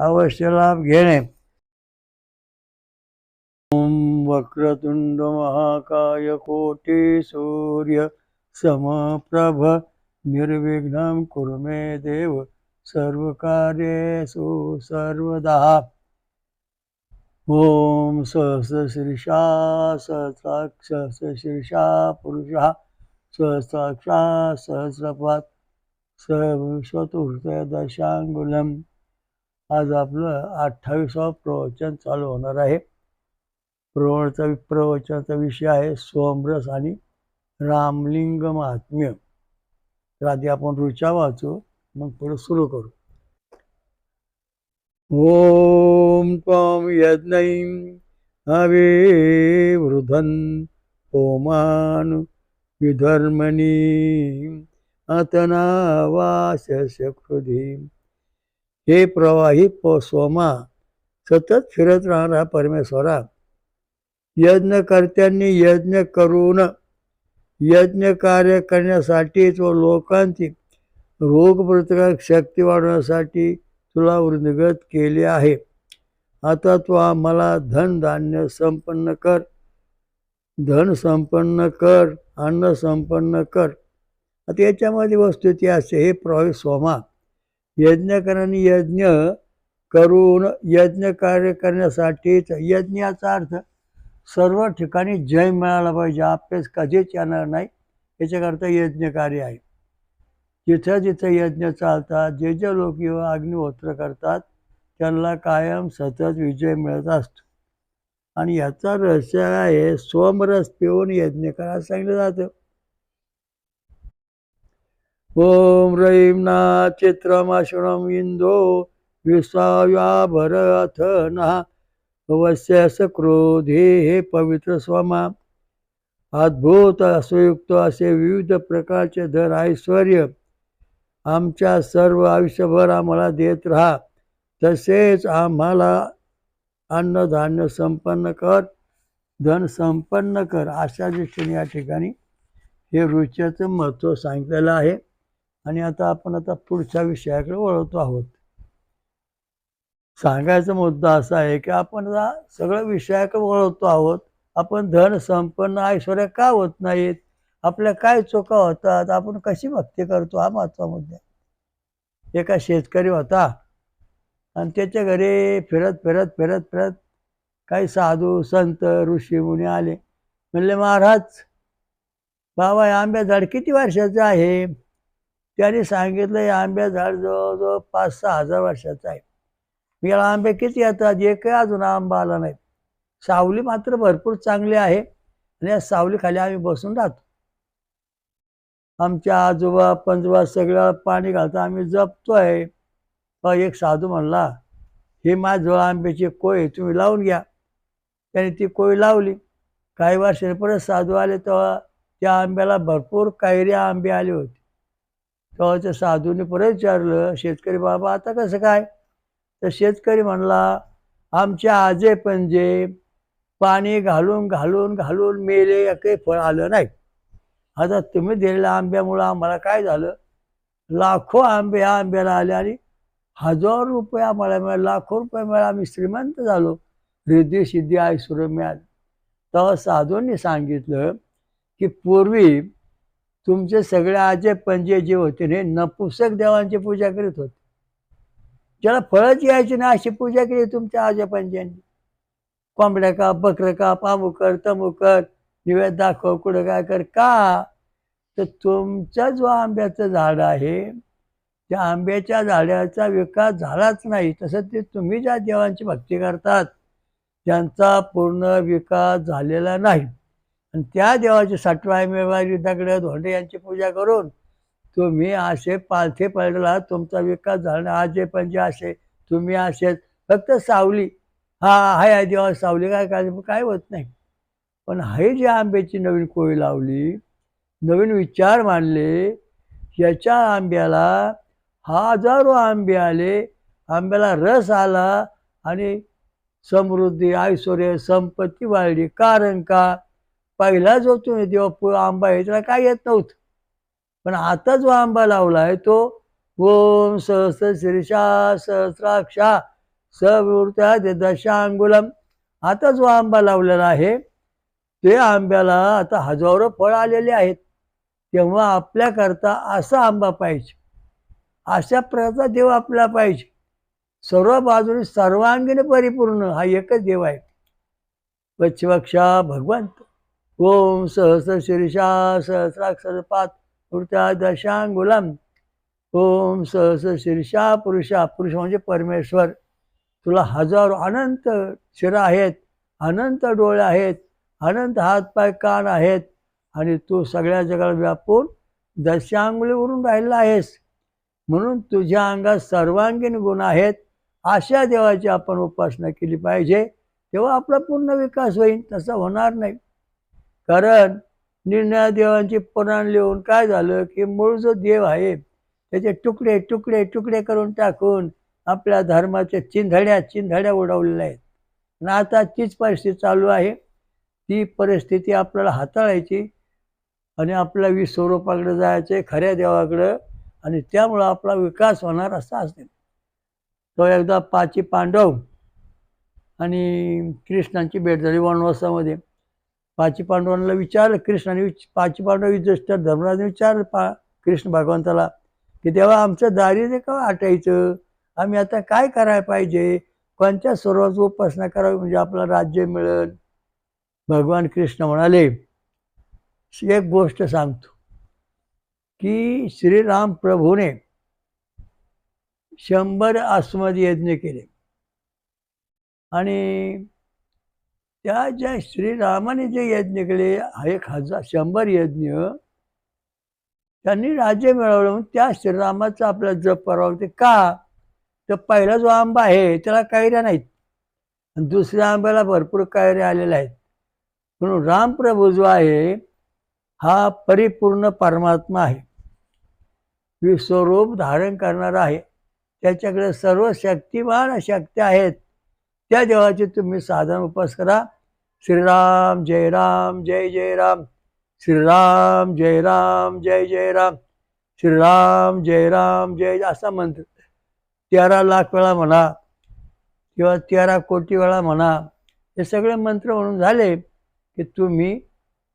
अवश्य लाभ घेणे. ओम वक्रतुंड महाकाय कोटी सूर्य समप्रभ निर्विघ्नं कुरु मे देव सर्व कार्येषु सर्वदा. ओम सहस्रशीर्षा सहस्राक्ष सहस्रशीर्षा पुरुषः सहस्राक्षा सहस्रपात सहस्वतुहृदय दशांगुलम आज आपलं अठ्ठावीसावं प्रवचन चालू होणार आहे. प्रवचनाचा प्रवचनाचा विषय आहे सोमरस आणि रामलिंग महात्म्य. तर आधी आपण ऋचा वाचू मग पुढे सुरू करू. ओम ओम यज्ञ हवे वृधन ओमान विधर्मणी अतनावास्य कृधी हे प्रवाही प सोमा सतत फिरत राहणारा परमेश्वरा यज्ञकर्त्यांनी यज्ञ करून यज्ञ कार्य करण्यासाठी व लोकांची रोगप्रतिकारक शक्ती वाढवण्यासाठी तुला वृद्धिगत केले आहे. आता तू आम्हाला धनधान्य संपन्न कर धन संपन्न कर अन्न संपन्न कर. आता याच्यामध्ये वस्तुती असते हे प्रवाही सोमा. यज्ञकरांनी यज्ञ करून यज्ञ कार्य करण्यासाठीच यज्ञाचा अर्थ सर्व ठिकाणी जय मिळाला पाहिजे आपल्यास कधीच येणार नाही याच्याकरता यज्ञ कार्य आहे. जिथं जिथं यज्ञ चालतात जे जे लोक अग्निहोत्र करतात त्यांना कायम सतत विजय मिळत असतो. आणि याचा रहस्य आहे सोमरस पिऊन यज्ञ करा सांगितलं जातं. ओम रैम ना चित्रमाशुणम इंदो विसाव्याभर अथ ना क्रोधे हे पवित्र स्वमा। अद्भुत असयुक्त असे विविध प्रकारचे धन ऐश्वर आमच्या सर्व आयुष्यभर आम्हाला देत राहा। तसेच आम्हाला अन्नधान्य संपन्न कर धन संपन्न कर अशा दृष्टीने या ठिकाणी हे रुच्याचं महत्त्व सांगितलेलं आहे. आणि आता आपण आता पुढच्या विषयाकडे वळवतो आहोत. सांगायचा मुद्दा असा आहे की आपण सगळं विषयाकडे वळवतो आहोत. आपण धन संपन्न ऐश्वर्या का होत नाहीत? आपल्या काय चुका होतात? आपण कशी भक्ती करतो? हा महत्वा मुद्दा एका शेतकरी होता. आणि त्याच्या घरी फिरत फिरत फिरत फिरत काही साधू संत ऋषी मुनी आले. म्हणले महाराज बाबा हे आंब्या झाड किती वर्षाचं आहे? त्याने सांगितलं हे आंब्या झाड जवळजवळ पाच सहा हजार वर्षाचं आहे. याला आंबे किती येतात? एकही अजून आंबा आला नाही. सावली मात्र भरपूर चांगली आहे आणि या सावलीखाली आम्ही बसून राहतो. आमच्या आजोबा पंजोबा सगळ्या पाणी घालतो आम्ही जपतोय. एक साधू म्हणला हे माझ्याजवळ आंब्याची कोय तुम्ही लावून घ्या. त्याने ती कोय लावली. काही वर्षांनी परत साधू आले तेव्हा त्या आंब्याला भरपूर कैरी आंबे आले होते. तेव्हा त्या साधूने परत विचारलं शेतकरी बाबा आता कसं काय? तर शेतकरी म्हणला आमच्या आजे पणजे पाणी घालून घालून घालून मेले काही फळ आलं नाही. आता तुम्ही दिलेल्या आंब्यामुळं आम्हाला काय झालं? लाखो आंबे ह्या आंब्याला आले आणि हजार रुपये आम्हाला मिळाले. लाखो रुपये मिळाले. आम्ही श्रीमंत झालो. रिद्धी सिद्धी ऐश्वर मिळाली तेव्हा साधूंनी सांगितलं की पूर्वी तुमचे सगळे आजे पंजे जे होते ने नपुसक देवांची पूजा करीत होते. ज्याला फळच यायची ना अशी पूजा केली तुमच्या आजे पंजांनी कोंबड्या का बकरं का पामुकर तमुकर निवेद दाखव कुठं काय कर का? तर तुमचा जो आंब्याचं झाड आहे त्या आंब्याच्या झाडाचा विकास झालाच नाही तसं ते तुम्ही ज्या देवांची भक्ती करतात त्यांचा पूर्ण विकास झालेला नाही. आणि त्या देवाची साठवा मेवा दगड धोंडे यांची पूजा करून तुम्ही असे पालथे पडला तुमचा विकास झाला आजे पंजे असे तुम्ही असेच फक्त सावली. हा हाय आहे देवा सावली काय काय काय होत नाही. पण हे जे आंब्याची नवीन कोळी लावली नवीन विचार मांडले याच्या आंब्याला हजारो आंबे आले आंब्याला रस आला आणि समृद्धी ऐश्वर्य संपत्ती वाढली. कारण का? पहिला जो तुम्ही फुल आंबा आहे त्याला काय येत नव्हतं. पण आता जो आंबा लावला आहे तो ओम सहस्र शीर्षा सहस्राक्षा सवृत्या दशांगुलम आता जो आंबा लावलेला आहे ते आंब्याला आता हजारो फळ आलेले आहेत. तेव्हा आपल्याकरता असा आंबा पाहिजे. अशा प्रकारचा देव आपल्याला पाहिजे. सर्व बाजूने सर्वांगीण परिपूर्ण हा एकच देव आहे. पश्चिमक्षा भगवंत. ओम सहस्र शीर्षा सहस्राक्षर मूर्त्या दशांगुलम ओम सहस्र शीर्षा पुरुषा। पुरुष म्हणजे परमेश्वर। तुला हजारो अनंत शिरा आहेत अनंत डोळे आहेत अनंत हातपाय कान आहेत आणि तू सगळ्या जगाला व्यापून दशांगुलीवरून राहिला आहेस. म्हणून तुझ्या अंगात सर्वांगीण गुण आहेत. अशा देवाची आपण उपासना केली पाहिजे. तेव्हा आपला पूर्ण विकास होईल. तसा होणार नाही. कारण निर्णय देवांची पुराण लिहून काय झालं की मूळ जो देव आहे त्याचे तुकडे तुकडे तुकडे करून टाकून आपल्या धर्माच्या चिंधड्या चिंधड्या उडवलेल्या आहेत. आणि आता तीच परिस्थिती चालू आहे. ती परिस्थिती आपल्याला हाताळायची आणि आपल्या विश्वरूपाकडे जायचे खऱ्या देवाकडं आणि त्यामुळं आपला विकास होणार असा असेल. तो एकदा पाची पांडव आणि कृष्णांची भेट झाली वनवासामध्ये. पाची पांडवांना विचारलं कृष्णाने विच पाची पांडव युधिष्ठिर धर्मराजने विचारलं पा कृष्ण भगवंताला की तेव्हा आमचं दारिद्र्य का आटायचं आम्ही आता काय करायला पाहिजे? कोणत्या सर्वांची उपासना करावी म्हणजे आपलं राज्य मिळेल? भगवान कृष्ण म्हणाले एक गोष्ट सांगतो की श्रीराम प्रभूने शंभर आसमद यज्ञ केले. आणि त्या ज्या श्रीरामाने जे यज्ञ केले एक हजार शंभर यज्ञ त्यांनी राज्य मिळवलं. म्हणून त्या श्रीरामाचा आपला जप करावा ते का? तर पहिला जो आंबा आहे त्याला कायऱ्या नाहीत. आणि दुसऱ्या आंब्याला भरपूर कायऱ्या आलेल्या आहेत. म्हणून रामप्रभू जो आहे हा परिपूर्ण परमात्मा आहे. विश्वरूप धारण करणारा आहे. त्याच्याकडे सर्व शक्तिमान शक्ती आहेत. त्या देवाचे तुम्ही साधन उपास करा. श्रीराम जय राम जय जय राम. श्रीराम जय राम जय जय राम. श्रीराम जय राम जय असा मंत्र. तेरा लाख वेळा म्हणा किंवा तेरा कोटी वेळा म्हणा हे सगळे मंत्र म्हणून झाले की तुम्ही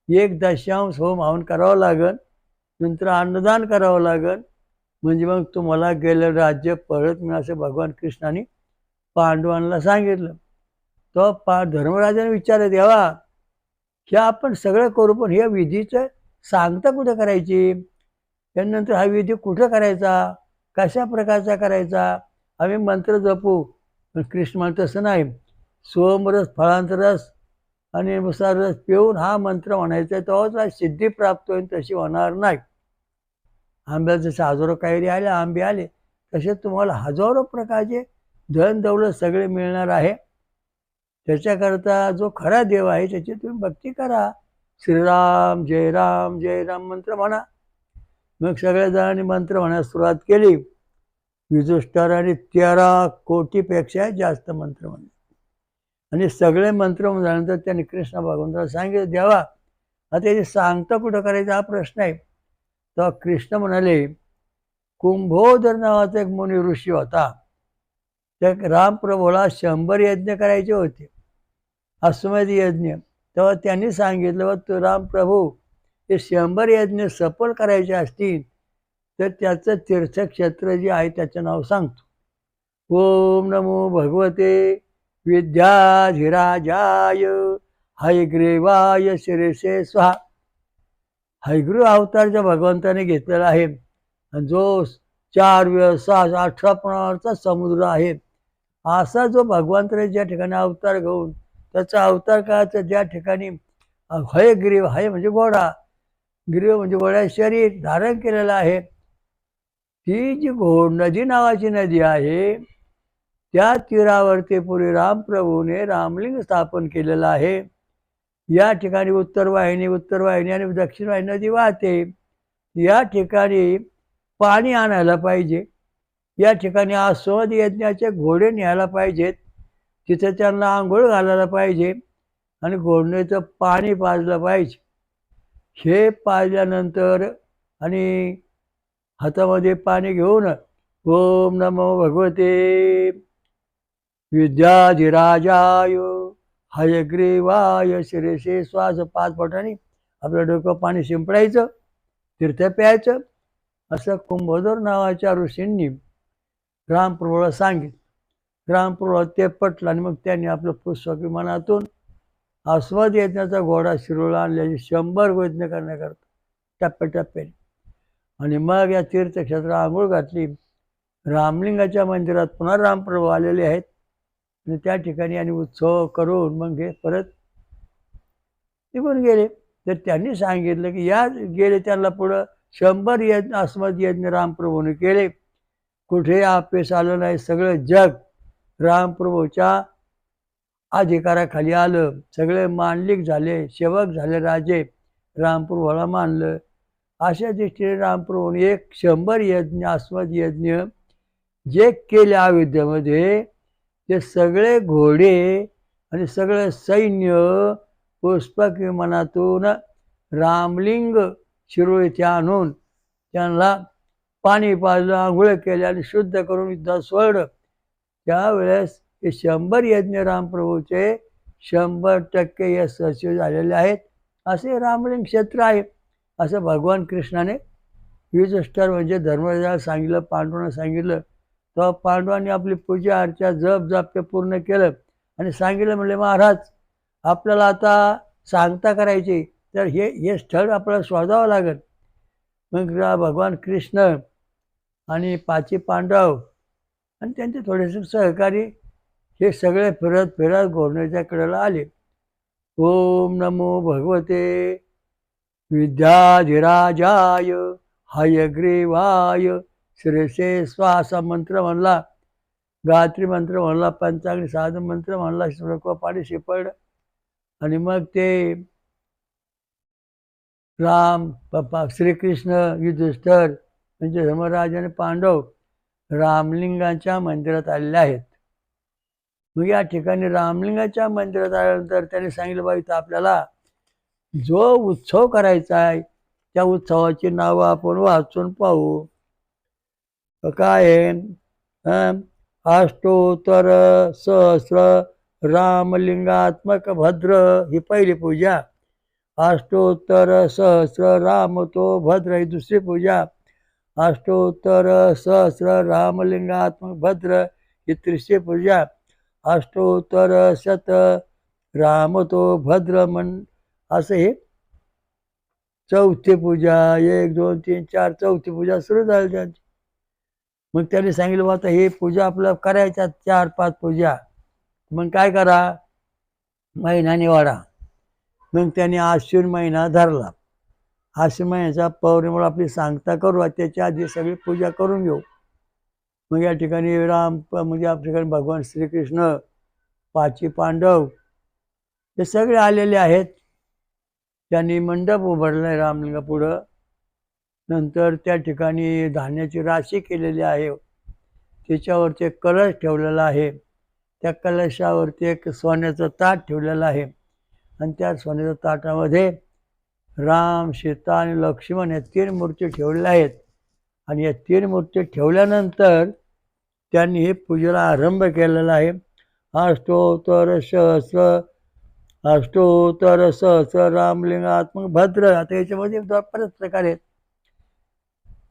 एक दशांश होम हवन करावं लागन नंतर अन्नदान करावं लागन. म्हणजे मग तुम्हाला गेलं राज्य परत मी असं भगवान कृष्णाने पांडवांना सांगितलं. तो पा धर्मराजाने विचारत देवा हे आपण सगळं करू पण हे विधीचं सांगता कुठं करायची? त्यानंतर हा विधी कुठं करायचा? कशा प्रकारचा करायचा? आम्ही मंत्र जपू. पण कृष्ण म्हणत तसं नाही. सोमरस फळांतरस आणि नुसार रस पिऊन हा मंत्र म्हणायचा तेव्हाच सिद्धी प्राप्त होईल तशी होणार नाही. आंब्याचे जसे हजारो कैरी आले आंबे आले तसे तुम्हाला हजारो प्रकारचे धन दौलत सगळे मिळणार आहे. त्याच्याकरता जो खरा देव आहे त्याची तुम्ही भक्ती करा. श्रीराम जय राम जय राम मंत्र म्हणा. मग सगळ्या जणांनी मंत्र म्हणायला सुरुवात केली. आणि तेरा कोटीपेक्षा जास्त मंत्र म्हणले. आणि सगळे मंत्र झाल्यानंतर त्यांनी कृष्ण भगवंताला सांगितलं देवा आता हे सांगता कुठं करायचं हा प्रश्न आहे. तेव्हा कृष्ण म्हणाले कुंभोदर नावाचा एक मुनी ऋषी होता. त्या रामप्रभूला शंभर यज्ञ करायचे होते. अश्वमेध यज्ञ. तेव्हा त्यांनी सांगितलं व तू रामप्रभू हे शंभर यज्ञ सफल करायचे असतील तर त्याचं तीर्थक्षेत्र जे आहे त्याचं नाव सांगतो. ओम नमो भगवते विद्याधिराजाय हैग्रीवाय शिरेशे स्वा अवतार अवतारच्या भगवंताने घेतलेला आहे आणि जो चार सहा अठरा प्रमाणाचा समुद्र आहे असा जो भगवंताने ज्या ठिकाणी अवतार घेऊन त्याचा अवतार काळाचा ज्या ठिकाणी हय ग्रीव हय म्हणजे घोडा. ग्रीव म्हणजे घोड्या शरीर धारण केलेलं आहे. ती जी घो नदी नावाची नदी आहे त्या तीरावरती पूर्वी रामप्रभूने रामलिंग स्थापन केलेलं आहे. या ठिकाणी उत्तर वाहिनी उत्तर वाहिनी आणि दक्षिण वाहिनी नदी वाहते. या ठिकाणी पाणी आणायला पाहिजे. या ठिकाणी आस्वाद यज्ञाचे घोडे न्यायला पाहिजेत. तिथे त्यांना आंघोळ घालायला पाहिजे आणि घोडणीचं पाणी पाजलं पाहिजे. हे पाजल्यानंतर आणि हातामध्ये पाणी घेऊन ओम नमो भगवते. विद्याधिराजाय हयग्रीवाय शिरेशे श्वास पाच पोटाने आपलं डोकं पाणी शिंपडायचं तीर्थ प्यायचं असं कुंभोदर नावाच्या ऋषींनी ग्रामप्रभूला सांगितलं ग्रामप्रभूला ते पटलं आणि मग त्यांनी आपलं पुस्तक विमानातून आस्वाद यज्ञाचा घोडा शिरोळा आणल्याची शंभर यज्ञ करण्याकरता टप्प्याटप्प्याने. आणि मग या तीर्थक्षेत्रात आंघोळ घातली. रामलिंगाच्या मंदिरात पुन्हा रामप्रभू आलेले आहेत. आणि त्या ठिकाणी आणि उत्सव करून मग हे परत निघून गेले. तर त्यांनी सांगितलं की या गेले त्यांना पुढं शंभर यज्ञ अस्मद यज्ञ रामप्रभूने केले. कुठे आपेस आलं नाही सगळं जग रामप्रभूच्या अधिकाराखाली आलं. सगळे मांडलिक झाले सेवक झाले राजे रामप्रभूला मानलं. अशा दृष्टीने रामप्रभूने एक शंभर यज्ञ अस्मद यज्ञ जे केले अयोध्येमध्ये ते सगळे घोडे आणि सगळं सैन्य पुष्पक विमानातून रामलिंग शिरोळ इथे आणून त्यांना पाणी पाजलं आंघोळ केले आणि शुद्ध करून युद्धात सोडलं. त्यावेळेस हे शंभर यज्ञ रामप्रभूचे शंभर टक्के यशस्वी झालेले आहेत. असे रामलिंग क्षेत्र आहे. असं भगवान कृष्णाने युजस्टर म्हणजे धर्मराजाला सांगितलं पांडवांना सांगितलं. तेव्हा पांडवांनी आपली पूजा अर्चा जप जाप ते पूर्ण केलं आणि सांगितलं म्हणले महाराज आपल्याला आता सांगता करायची तर हे हे स्थळ आपल्याला शोधावं लागेल. मग भगवान कृष्ण आणि पाची पांडव. आणि त्यांचे थोडेसे सहकारी हे सगळे फिरत फिरत गोरणेच्या कडेला आले. ओम नमो भगवते. विद्याधिराजाय हयग्रीवाय श्रेषे स्वासा मंत्र म्हणला. गायत्री मंत्र म्हणला पंचाग्नी साधन मंत्र म्हणला श्लोक पाणी शिपड. आणि मग ते राम पप्पा श्रीकृष्ण युधिष्ठर म्हणजे धर्मराज आणि पांडव रामलिंगाच्या मंदिरात आलेले आहेत. मग या ठिकाणी रामलिंगाच्या मंदिरात आल्यानंतर त्यांनी सांगितलं बाबा इथं आपल्याला जो उत्सव करायचा आहे त्या उत्सवाची नावं आपण वाचून पाहू. काय आहे? अष्टोत्तर सहस्र रामलिंगात्मक भद्र ही पहिली पूजा. अष्टोत्तर सहस्र राम तो भद्र ही दुसरी पूजा. अष्टोत्तर सहस्र रामलिंगात्मक भद्र ही त्रिशे पूजा अष्टोत्तर शत राम तो भद्र मन असं हे चौथी पूजा एक दोन तीन चार चौथी पूजा सुरू झाली त्यांची. मग त्यांनी सांगितलं "बा, आता हे पूजा आपलं करायच्या चार पाच पूजा. मग काय करा? महिना निवाडा. मग त्यांनी आश्विन महिना धरला. आश्विन याचा पौर्णिमेला आपली सांगता करू आणि त्याच्या आधी सगळी पूजा करून घेऊ. मग या ठिकाणी राम म्हणजे या ठिकाणी भगवान श्रीकृष्ण पाची पांडव हे सगळे आलेले आहेत. त्यांनी मंडप उभारला आहे रामलिंगा पुढं. नंतर त्या ठिकाणी धान्याची राशी केलेली आहे. त्याच्यावरती एक कलश ठेवलेला आहे. त्या कलशावरती एक सोन्याचं ताट ठेवलेलं आहे. आणि त्या सोन्याच्या ताटामध्ये राम सीता आणि लक्ष्मण या तीन मूर्ती ठेवलेल्या आहेत. आणि या तीन मूर्ती ठेवल्यानंतर त्यांनी हे पूजेला आरंभ केलेला आहे. अष्टोत्तर सहस्र अष्टोत्तर सहस्र रामलिंगात्मक भद्र. आता याच्यामध्ये बरेच प्रकार आहेत.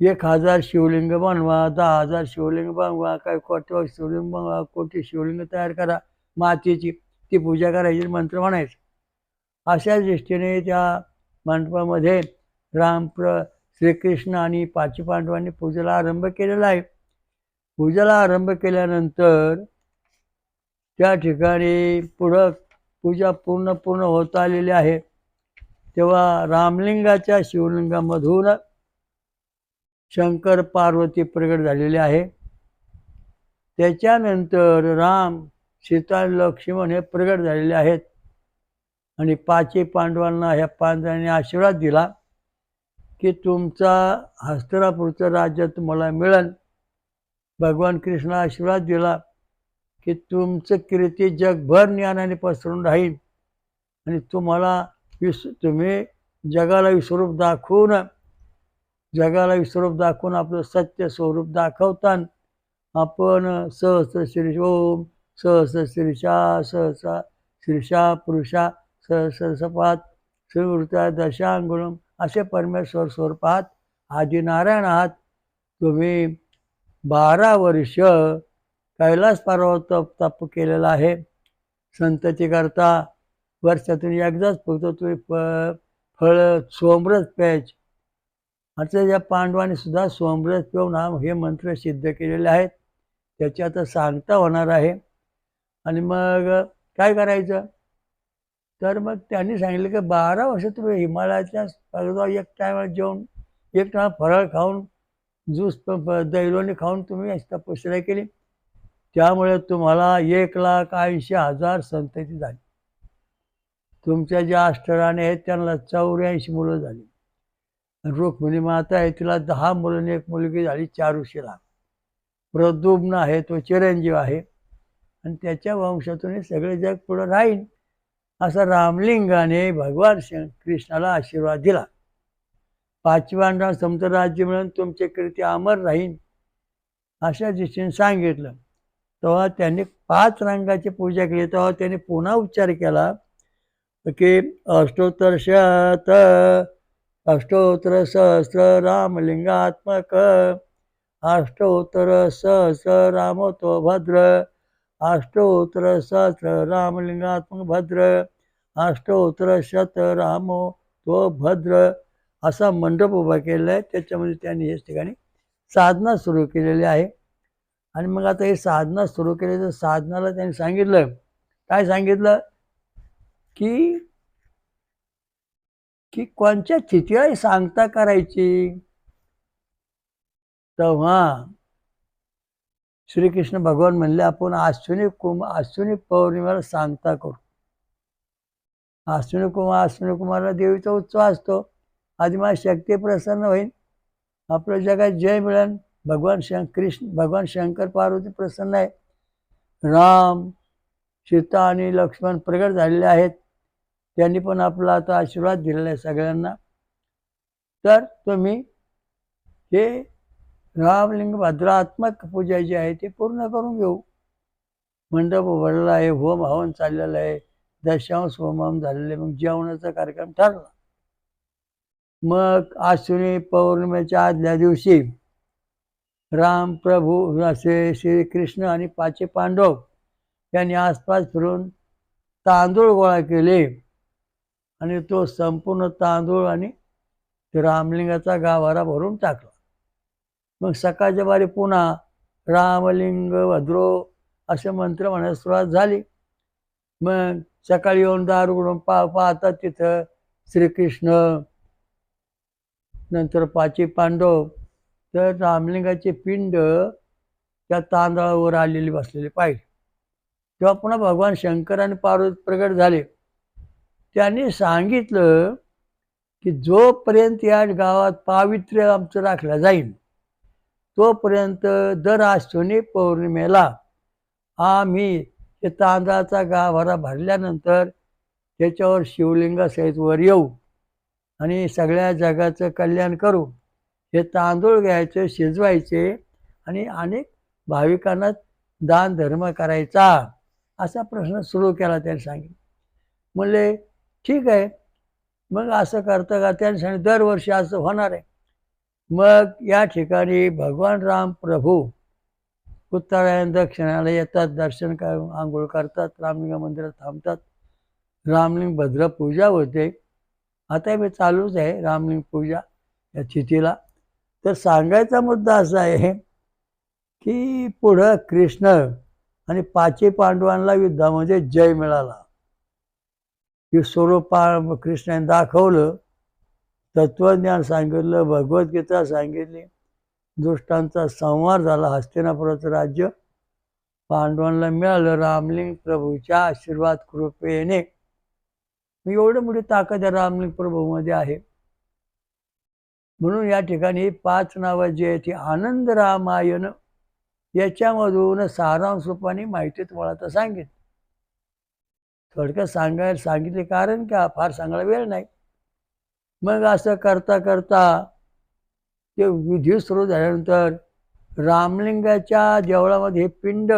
एक हजार शिवलिंग बनवा दहा हजार शिवलिंग बनवा काय कोटी शिवलिंग बनवा कोटी शिवलिंग तयार करा मातीची ती पूजा करायची मंत्र म्हणायचं. अशा दृष्टीने त्या मंडपामध्ये राम प्र श्रीकृष्ण आणि पाची पांडवांनी पूजेला आरंभ केलेला आहे. पूजेला आरंभ केल्यानंतर त्या ठिकाणी पुढं पूजा पूर्ण पूर्ण होत आलेली आहे. तेव्हा रामलिंगाच्या शिवलिंगामधून शंकर पार्वती प्रगट झालेले आहे. त्याच्यानंतर राम सीता लक्ष्मण हे प्रगट झालेले आहेत. आणि पाचही पांडवांना ह्या पांडवांनी आशीर्वाद दिला की तुमचा हस्तरापूरचं राज्य तुम्हाला मिळेल. भगवान कृष्ण आशीर्वाद दिला की तुमचं कीर्ती जगभर ज्ञानाने पसरून राहील. आणि तुम्हाला विस तुम्ही जगाला विस्वरूप दाखवून जगाला विस्वरूप दाखवून आपलं सत्य स्वरूप दाखवतान. आपण सहस्र श्री ओम सहस्र श्रीषा सहसा श्रीषा पुरुषा सहस्र सपात श्रीवृत्ता दशांगुणम असे परमेश्वर स्वरूपात आदिनारायण आहात. तुम्ही बारा वर्ष कैलास पर्वत तप तप केलेला आहे. संतती करता वर्षातून एकदाच फक्त तुम्ही फ फळ सोमरस प्यायच. आता या पांडवांनी सुद्धा सोमरस पिऊन हा हे मंत्र सिद्ध केलेले आहेत. त्याची आता सांगता होणार आहे. आणि मग काय करायचं? तर मग त्यांनी सांगितलं की बारा वर्ष तुम्ही हिमालयाच्या पर्वतावर एक टायमाला जेवण एक टायमा फराळ खाऊन ज्यूस दैलोनी खाऊन तुम्ही तपश्चर्या केली. त्यामुळे तुम्हाला एक लाख ऐंशी हजार संतती झाली. तुमच्या ज्या अष्टराने आहेत त्यांना चौऱ्याऐंशी मुलं झाली. रुक्मिणी माता आहे तिला दहा मुलं एक मुलगी झाली चारुशीला प्रद्युम्न आहे तो चिरंजीव आहे. आणि त्याच्या वंशातून हे सगळे जग पुढं राहील असा रामलिंगाने भगवान श्री कृष्णाला आशीर्वाद दिला. पाचव्यांना समजा राज्य मिळून तुमचे कृती अमर राहीन अशा दृष्टीने सांगितलं. तेव्हा त्यांनी पाच रंगाची पूजा केली. तेव्हा त्यांनी पुन्हा उच्चार केला की अष्टोत्तर शत अष्टोत्तर सहस्र रामलिंगात्मक अष्टोत्तर सहस्र रामो भद्र अष्टोत्तर सहस्र रामलिंगात्मक भद्र अष्टोत्तर शत रामो तो भद्र असा मंडप उभा केलेला आहे. त्याच्यामध्ये त्यांनी याच ठिकाणी साधना सुरू केलेली आहे. आणि मग आता हे साधना सुरू केली तर साधनाला त्यांनी सांगितलं. काय सांगितलं? की की कोणत्या स्थितीला सांगता करायची? तेव्हा श्रीकृष्ण भगवान म्हणले आपण अश्विनी कुमार अश्विनी पौर्णिमेला सांगता करू. अश्विनी कुमार अश्विनी कुमारला देवीचा उत्सव असतो. आधी माझी शक्ती प्रसन्न होईल आपल्या जगात जय मिळेल भगवान शं कृष्ण भगवान शंकर पार्वती प्रसन्न आहे. राम सीता आणि लक्ष्मण प्रगट झालेले आहेत. त्यांनी पण आपला आता आशीर्वाद दिलेला आहे सगळ्यांना. तर तुम्ही हे रामलिंग भद्रात्मक पूजा जी आहे ते पूर्ण करून घेऊ. मंडप उघडला आहे होम हवन चाललेलं आहे दशांश होम झालेले मग जेवणाचा कार्यक्रम ठरला. मग आश्विनी पौर्णिमेच्या आदल्या दिवशी राम प्रभू असे श्रीकृष्ण आणि पाचे पांडव यांनी आसपास फिरून तांदूळ गोळा केले आणि तो संपूर्ण तांदूळ आणि रामलिंगाचा गावारा भरून टाकला. मग सकाळच्या बारी पुन्हा रामलिंग भद्रो असे मंत्र म्हणायला सुरुवात झाली. मग सकाळी येऊन दार उघडून पा पाहतात तिथं श्रीकृष्ण नंतर पाची पांडव तर रामलिंगाचे पिंड त्या तांदळावर आलेली बसलेले पाहिजे तेव्हा पुन्हा भगवान शंकर आणि पार्वती प्रगट झाले. त्यांनी सांगितलं की जोपर्यंत या गावात पावित्र्य आमचं राखलं जाईल तोपर्यंत दर आश्विनी पौर्णिमेला आम्ही ते तांदळाचा गाभारा भरल्यानंतर त्याच्यावर शिवलिंगासहित वर येऊ आणि सगळ्या जगाचं कल्याण करू. हे तांदूळ घ्यायचे शिजवायचे आणि अनेक भाविकांना दान धर्म करायचा असा प्रश्न सुरू केला त्याने सांगितलं. म्हणले ठीक आहे. मग असं करता का त्याने सांगितलं दरवर्षी असं होणार आहे. मग या ठिकाणी भगवान राम प्रभू उत्तरायण दक्षिणाला येतात दर्शन कर आंघोळ करतात रामलिंग मंदिरात थांबतात. रामलिंग भद्र पूजा होते. आता मी चालूच आहे रामलिंग पूजा या तिथीला. तर सांगायचा मुद्दा असा आहे की पुढं कृष्ण आणि पाचही पांडवांना युद्धामध्ये जय मिळाला. की स्वरूपा कृष्णाने दाखवलं. तत्वज्ञान सांगितलं भगवद्गीता सांगितली. दुष्टांचा संहार झाला. हस्तिनापुराचं राज्य पांडवांना मिळालं. रामलिंग प्रभूच्या आशीर्वाद कृपेने. एवढं मोठी ताकद या रामलिंग प्रभूमध्ये आहे. म्हणून या ठिकाणी पाच नावं जी आहेत ती आनंद रामायण याच्यामधून सारांश रूपाने माहिती तुम्हाला आता सांगेन. थोडक्यात सांगायला सांगितले कारण का फार सांगायला वेळ नाही. मग असं करता करता ते विधी सुरू झाल्यानंतर रामलिंगाच्या देवळामध्ये हे पिंड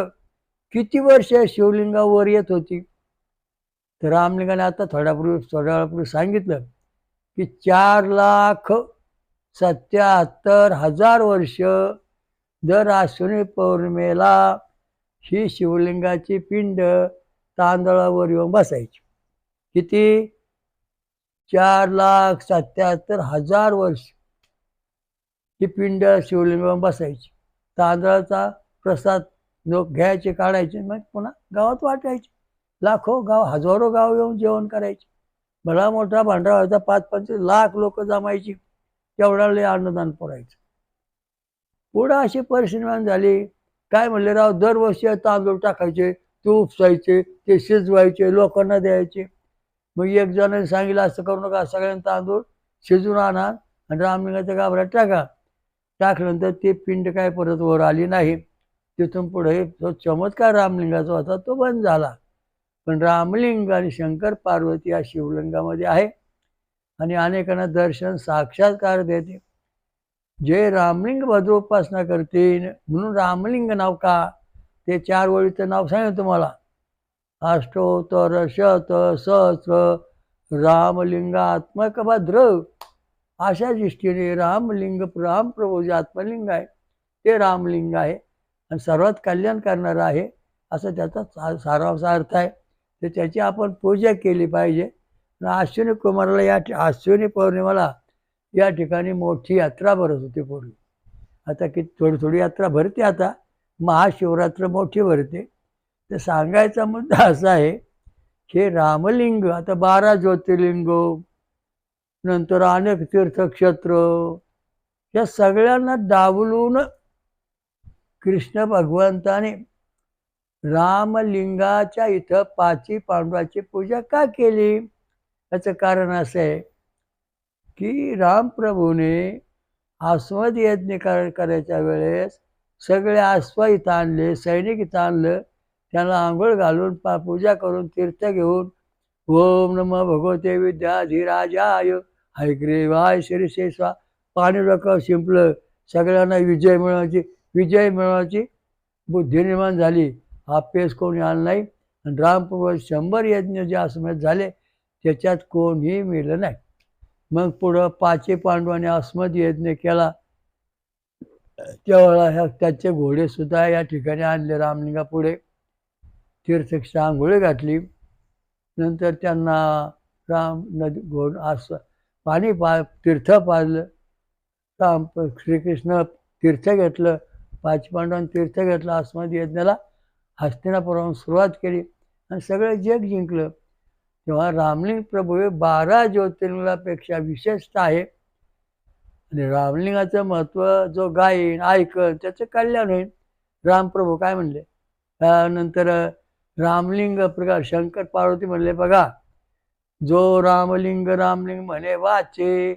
किती वर्ष शिवलिंगावर येत होती? तर रामलिंगाने आता थोड्यापूर्वी थोड्या वेळापूर्वी सांगितलं की चार लाख सत्याहत्तर हजार वर्ष दर आश्विनी पौर्णिमेला ही शिवलिंगाची पिंड तांदळावर येऊन बसायची. किती? चार लाख सत्याहत्तर हजार वर्ष ही पिंड शिवलिंगावर बसायची. तांदळाचा प्रसाद लोक घ्यायचे काढायचे मग पुन्हा गावात वाटायचे. लाखो गाव हजारो गाव येऊन जेवण करायचे. भला मोठा भांडारा व्हायचा पाच पंचवीस लाख लोक जमायची. तेवढा लय अन्नदान पडायचं पुढं अशी परिस्थिती निर्माण झाली. काय म्हणले राव दरवर्षी तांदूळ टाकायचे ते उपसायचे ते शिजवायचे लोकांना द्यायचे. मग एक जणांनी सांगितलं असं करू नका सगळ्यांनी तांदूळ शिजून आणा आणि रामलिंगाच्या गाभऱ्यात टाका. टाकल्यानंतर ते पिंड काय परत वर आली नाही. तिथून पुढे तो चमत्कार रामलिंगाचा होता तो बंद झाला. पण रामलिंग आणि शंकर पार्वती या शिवलिंगामध्ये आहे. आणि अनेकांना दर्शन साक्षात्कार देते. जे रामलिंग भद्रोपासना करतील म्हणून रामलिंग नाव का? ते चार वळीचं नाव सांगेल तुम्हाला. अष्टोत्तर शत सहस्र रामलिंगात्मक भद्र. अशा दृष्टीने रामलिंग रामप्रभू जे आत्मलिंग आहे ते रामलिंग आहे. आणि सर्वात कल्याण करणारं आहे असं त्याचा सा अर्थ आहे. तर त्याची आपण पूजा केली पाहिजे. अश्विनी कुमारला या अश्विनी पौर्णिमेला या ठिकाणी मोठी यात्रा भरत होती पूर्वी. आता किती थोडी थोडी यात्रा भरते आता. महाशिवरात्र मोठी भरते. तर सांगायचा मुद्दा असा आहे की रामलिंग आता बारा ज्योतिर्लिंग नंतर अनेक तीर्थक्षेत्र या सगळ्यांना डावलून कृष्ण भगवंताने रामलिंगाच्या इथं पाची पांडवाची पूजा का केली? याचं कारण असं आहे की रामप्रभूने आस्वाद यज्ञ करायच्या वेळेस सगळे आस्व इथं आणले सैनिक इथं आणलं त्यांना आंघोळ घालून पा पूजा करून तीर्थ घेऊन ओम नम भगवते विद्याधिराजाय हयग्रीवाय श्री स्वा पाणी डोकं शिंपलं. सगळ्यांना विजय मिळवायची विजय मिळवायची बुद्धी निर्माण झाली. हा पेस कोणी आला नाही. आणि रामपूर्व शंभर यज्ञ जे अस्मत झाले त्याच्यात कोणीही मिळलं नाही. मग पुढं पाचे पांडवाने अस्मद यज्ञ केला. त्यावेळेला ह्या त्याचे घोडे सुद्धा या ठिकाणी आणले रामलिंगापुढे. तीर्थक्षा तीर्थक्षेत्र आंघोळी घातली. नंतर त्यांना राम नदी घोड आस पाणी पा तीर्थ पाजलं. राम श्रीकृष्ण तीर्थ घेतलं. पाचपांडवांनी तीर्थ घेतलं. अस्मद यज्ञाला हस्तिनापुरावरून सुरुवात केली. आणि सगळं जग जिंकलं. तेव्हा रामलिंग प्रभू हे बारा ज्योतिर्लिंगापेक्षा विशेषता आहे. आणि रामलिंगाचं महत्त्व जो गायन ऐकन त्याचं कल्याण होईल. रामप्रभू काय म्हणले? त्यानंतर रामलिंग प्रकार शंकर पार्वती म्हणले बघा जो रामलिंग रामलिंग म्हणे वाचे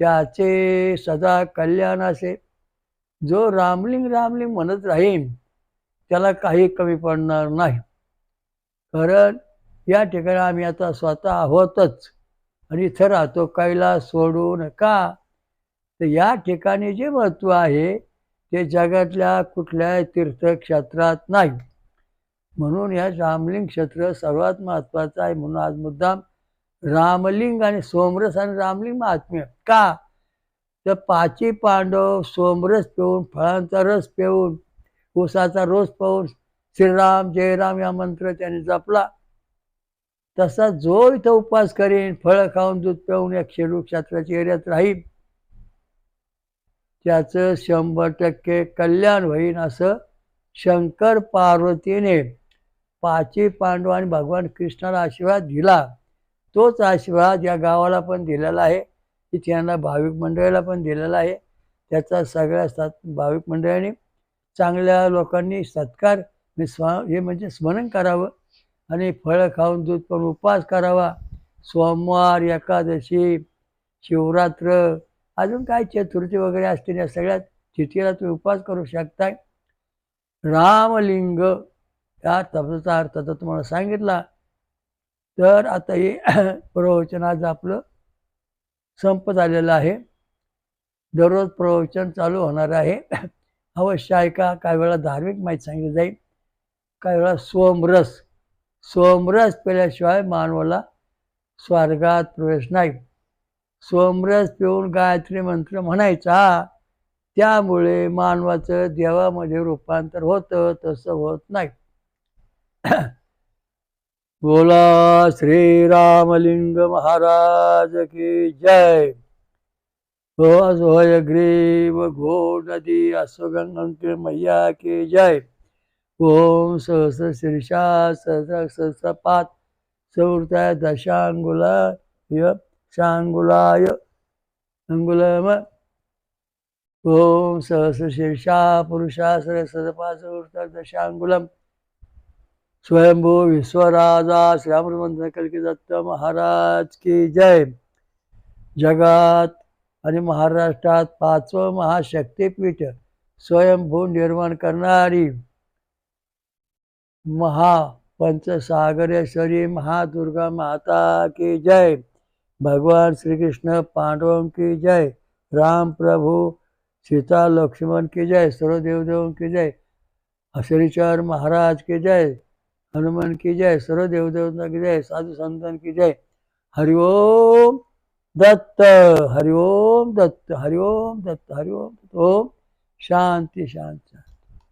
त्याचे सदा कल्याण असे. जो रामलिंग रामलिंग म्हणत राहीन त्याला काही कमी पडणार नाही. कारण या ठिकाणी आम्ही आता स्वतः आहोतच आणि इथं राहतो कैलास सोडू नका तर या ठिकाणी जे महत्त्व आहे ते जगातल्या कुठल्याही तीर्थक्षेत्रात नाही. म्हणून या रामलिंग क्षेत्र सर्वात महत्त्वाचं आहे म्हणून आज मुद्दाम रामलिंग आणि सोमरस आणि रामलिंग महात्म्य. का? तर पाची पांडव सोमरस पिऊन फळांचा रस पिऊन उसाचा रोस पाहून श्रीराम जयराम या मंत्र त्याने जपला. तसा जो इथं उपवास करेन फळं खाऊन दूध पिऊन या खेळू क्षेत्राच्या एरियात राहील त्याचं शंभर टक्के कल्याण होईन असं शंकर पार्वतीने पाची पांडव आणि भगवान कृष्णाला आशीर्वाद दिला. तोच आशीर्वाद या गावाला पण दिलेला आहे. इथे यांना भाविक मंडळाला पण दिलेला आहे. त्याचा सगळ्या सात भाविक मंडळाने चांगल्या लोकांनी सत्कार मी स्व हे म्हणजे स्मरण करावं आणि फळं खाऊन दूध पण उपवास करावा. सोमवार एकादशी शिवरात्र अजून काय चतुर्थी वगैरे असतील या सगळ्या तिथीला तुम्ही उपवास करू शकताय. रामलिंग या तपचा अर्थ आता तुम्हाला सांगितला तर आता हे प्रवचन आज आपलं संपत आलेलं आहे. दररोज प्रवचन चालू होणार आहे. अवश्य ऐका काही वेळा धार्मिक माहिती सांगितली जाईल काही वेळा सोमरस. सोमरस पिल्याशिवाय मानवाला स्वर्गात प्रवेश नाही. सोमरस पिऊन गायत्री मंत्र म्हणायचा त्यामुळे मानवाचं देवामध्ये रूपांतर होतं तसं होत नाही. बोला श्रीरामलिंग महाराज की जय. सोय ग्रीव घो नदी अश्वगंगे मैया की जय. ओम सहस्र शीर्षा सहस्र सहस्रपात सौर्ताय दशांगुलाय शांगुलाय अंगुलम. ओम सहस्र शीर्षा पुरुषा सहस्रपात सौर्ताय दशांगुलम. स्वयंभू विश्वराजा श्रीरामचंद्र कलकी दत्त महाराज की जय जगात आणि महाराष्ट्रात पाचवं महाशक्तीपीठ स्वयंभू निर्माण करणारी महापंचसागरेश्वरी महादुर्गा माता की जय भगवान श्रीकृष्ण पांडवों की जय राम प्रभु सीता लक्ष्मण की जय सर्व देवदेवों की जय श्रीचर महाराज की जय हनुमान की जय सर्व देवदेवता की जय साधु संतन की जय। हरिओम दत्त हरिओम दत्त हरिओम दत्त हरिओम ओम शांती शांती।